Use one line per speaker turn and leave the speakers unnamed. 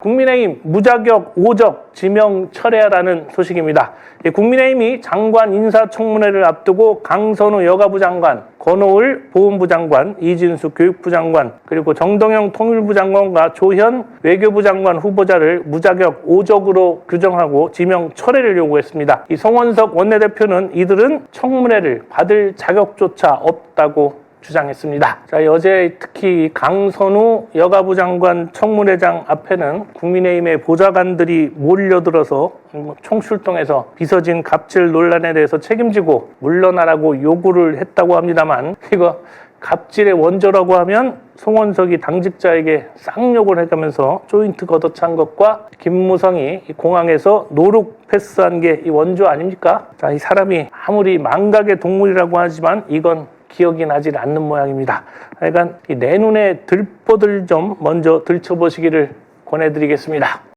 국민의힘 무자격 오적 지명 철회하라는 소식입니다. 예, 국민의힘이 장관 인사청문회를 앞두고 강선우 여가부 장관, 권오을 보훈부 장관, 이진수 교육부 장관, 그리고 정동영 통일부 장관과 조현 외교부 장관 후보자를 무자격 오적으로 규정하고 지명 철회를 요구했습니다. 이 송원석 원내대표는 이들은 청문회를 받을 자격조차 없다고 주장했습니다. 자, 어제 특히 강선우 여가부 장관 청문회장 앞에는 국민의힘의 보좌관들이 몰려들어서 음, 총출동해서 비서진 갑질 논란에 대해서 책임지고 물러나라고 요구를 했다고 합니다만 이거 갑질의 원조라고 하면 송원석이 당직자에게 쌍욕을 해가면서 조인트 걷어찬 것과 김무성이 이 공항에서 노룩 패스한 게 이 원조 아닙니까? 자, 이 사람이 아무리 망각의 동물이라고 하지만 이건 기억이 나질 않는 모양입니다. 이내 눈에 들보들 좀 먼저 들춰보시기를 권해드리겠습니다.